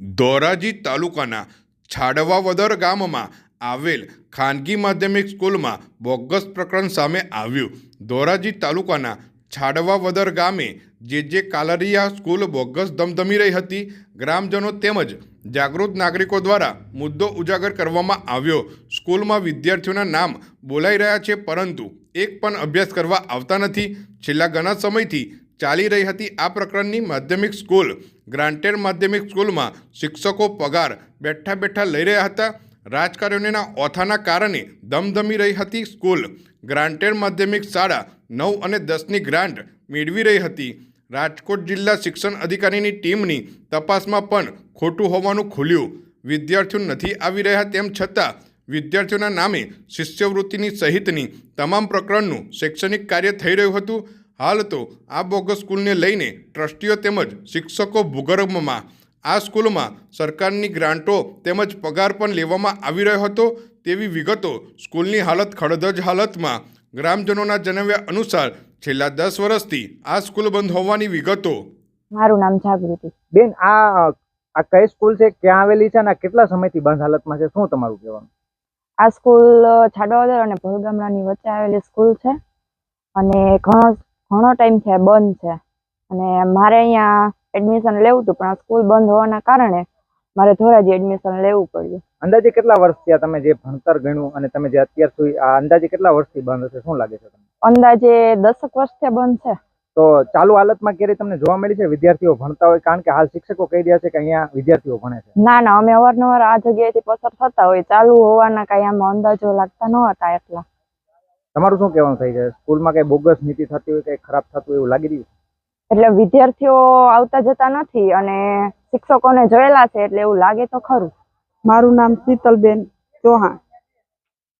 ધોરાજી તાલુકાના છાડવાવદર ગામમાં આવેલ ખાનગી માધ્યમિક સ્કૂલમાં બોગસ પ્રકરણ સામે આવ્યું. ધોરાજી તાલુકાના છાડવાવદર ગામે જે જે કાલરિયા સ્કૂલ બોગસ ધમધમી રહી હતી, ગ્રામજનો તેમજ જાગૃત નાગરિકો દ્વારા મુદ્દો ઉજાગર કરવામાં આવ્યો. સ્કૂલમાં વિદ્યાર્થીઓના નામ બોલાઈ રહ્યા છે, પરંતુ એક પણ અભ્યાસ કરવા આવતા નથી. છેલ્લા ઘણા સમયથી ચાલી રહી હતી આ પ્રકરણની માધ્યમિક સ્કૂલ, ગ્રાન્ટેડ માધ્યમિક સ્કૂલમાં શિક્ષકો પગાર બેઠા બેઠા લઈ રહ્યા હતા. રાજકારણીના ઓથાના કારણે ધમધમી રહી હતી સ્કૂલ. ગ્રાન્ટેડ માધ્યમિક શાળા નવ અને દસની ગ્રાન્ટ મેળવી રહી હતી. રાજકોટ જિલ્લા શિક્ષણ અધિકારીની ટીમની તપાસમાં પણ ખોટું હોવાનું ખુલ્યું. વિદ્યાર્થીઓ નથી આવી રહ્યા તેમ છતાં વિદ્યાર્થીઓના નામે શિષ્યવૃત્તિની સહિતની તમામ પ્રકરણનું શૈક્ષણિક કાર્ય થઈ રહ્યું હતું. હાલ તો આ બોગસ સ્કૂલને લઈને ટ્રસ્ટીઓ તેમજ શિક્ષકો ભૂગર્ભમાં આ સ્કૂલમાં સરકારની ગ્રાન્ટો તેમજ પગાર પણ લેવામાં આવી રહ્યો હતો તેવી વિગતો સ્કૂલની હાલત ખડધજ હાલતમાં ગ્રામજનોના જણાવ્યા અનુસાર છેલ્લા દસ વર્ષથી આ સ્કૂલ બંધ હોવાની વિગતો. મારું નામ જાગૃતિ. બેન આ આ કઈ સ્કૂલ છે? ક્યાં આવેલી છે અને કેટલા સમયથી બંધ હાલતમાં છે? શું તમારું કહેવાનું? આ સ્કૂલ છાડવાદર અને ભોલગામડાની વચ્ચે આવેલી સ્કૂલ છે. અને ઘણો ઘણો ટાઈમ છે બંધ છે. અને મારે અહીંયા એડમિશન લેવું હતું પણ આ સ્કૂલ બંધ હોવાના કારણે મારે ધોરાજી એડમિશન લેવું પડ્યું. અંદાજે કેટલા વર્ષ થયા તમે જે ભણતર ગણ્યું અને તમે જે અત્યાર સુધી આ અંદાજે કેટલા વર્ષથી બંધ હશે શું લાગે છે તમને? અંદાજે દસક વર્ષથી બંધ છે. તો ચાલુ હાલતમાં ક્યારેય તમને જોવા મળી છે? વિદ્યાર્થીઓ ભણતા હોય કારણ કે હાલ શિક્ષકો કહી રહ્યા છે કે અહીંયા વિદ્યાર્થીઓ ભણે છે. ના ના અમે અવારનવાર આ જગ્યાએથી પસાર થતા હોય ચાલુ હોવાના કાંઈ આમાં અંદાજો લાગતા ન હતા એટલા. તમારું શું કહેવાનું થઈ છે? સ્કૂલમાં કઈ બોગસ નીતિ થતી હોય કઈ ખરાબ થતું એવું લાગી રહ્યું? એટલે વિદ્યાર્થીઓ આવતા જતા નથી અને શિક્ષકોને જોયેલા છે એટલે એવું લાગે તો ખરું. મારું નામ શીતલબેન ચૌહાણ.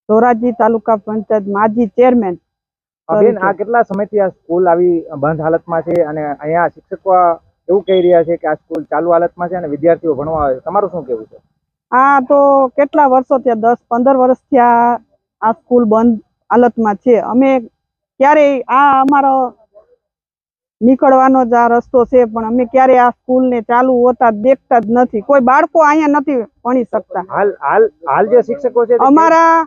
ધોરાજી તાલુકા પંચાયત માજી ચેરમેન બેન આ કેટલા સમયથી આ સ્કૂલ આવી બંધ હાલતમાં છે અને અહીંયા શિક્ષકો એવું કહી રહ્યા છે કે આ સ્કૂલ ચાલુ હાલતમાં છે અને વિદ્યાર્થીઓ ભણવા આવે તમારું શું કેવું છે? આ તો કેટલા વર્ષો થયા? દસ પંદર વર્ષથી આ સ્કૂલ બંધ હાલતમાં છે. અમે ક્યારેય આ અમારો નીકળવાનો જ આ રસ્તો છે પણ અમે ક્યારે આ સ્કૂલને ચાલુ હોતા દેખતા જ નથી. કોઈ બાળકો અહીંયા નથી ભણી શકતા. હાલ હાલ હાલ જે શિક્ષકો છે અમારા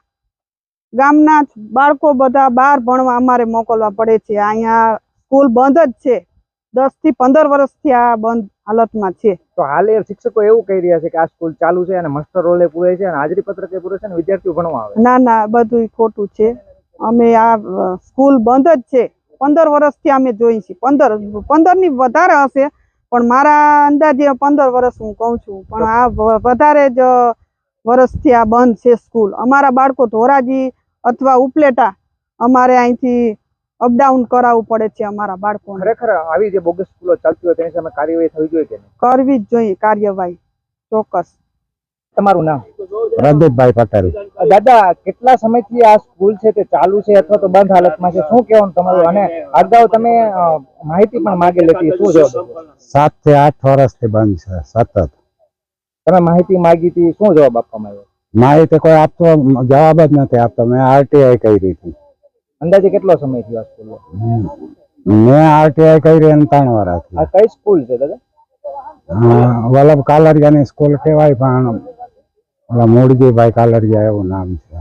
ગામના બાળકો બધા બહાર ભણવા અમારે મોકલવા પડે છે. અહીંયા સ્કૂલ બંધ જ છે. દસથી પંદર વર્ષથી આ બંધ હાલતમાં છે. તો હાલ એ શિક્ષકો એવું કહી રહ્યા છે કે આ સ્કૂલ ચાલુ છે અને માસ્ટર રોલે પૂરે છે અને હાજરી પત્રકે પૂરે છે અને વિદ્યાર્થીઓ ભણવા આવે. ના ના બધું ખોટું છે. અમે આ સ્કૂલ બંધ જ છે. પંદર વર્ષથી અમે જોઈ છીએ. પંદર પંદરની વધારે હશે પણ મારા અંદાજે પંદર વર્ષ હું કહું છું. પણ આ વધારે જ વર્ષથી આ બંધ છે સ્કૂલ. અમારા બાળકો ધોરાજી અથવા ઉપલેટા અમારે અહીંથી અપડાઉન કરાવવું પડે છે અમારા બાળકોને. ખરેખર આવી જે બોગસ સ્કૂલો ચાલતી હોય તેની સામે કાર્યવાહી થવી જોઈએ કરવી જ જોઈએ કાર્યવાહી. ચોક્કસ. તમારું નામ? પ્રદીપભાઈ પટેલ. દાદા કેટલા સમયથી આ સ્કૂલ છે તે ચાલુ છે અથવા તો બંધ હાલતમાં છે? શું કહેવાનું તમારું? અને અગાઉ તમે માહિતી પણ માગી હતી શું જવાબ સાતથી આઠ વર્ષથી બંધ છે સતત. તમે માહિતી માગી હતી શું જવાબ આપવામાં આવ્યો? માહિતી કોઈ આપતો જવાબ જ નથી આપતો. મેં આરટીઆઈ કરી હતી. અંદાજે કેટલો સમય થયો આ સ્કૂલ મેં આરટીઆઈ કરી અને ત્રણ વર્ષ કઈ સ્કૂલ છે દાદા? વલ્લભ કાલરિયાની સ્કૂલ કહેવાય પણ ઓલા મૂળજીભાઈ કાલરિયા એવું નામ છે.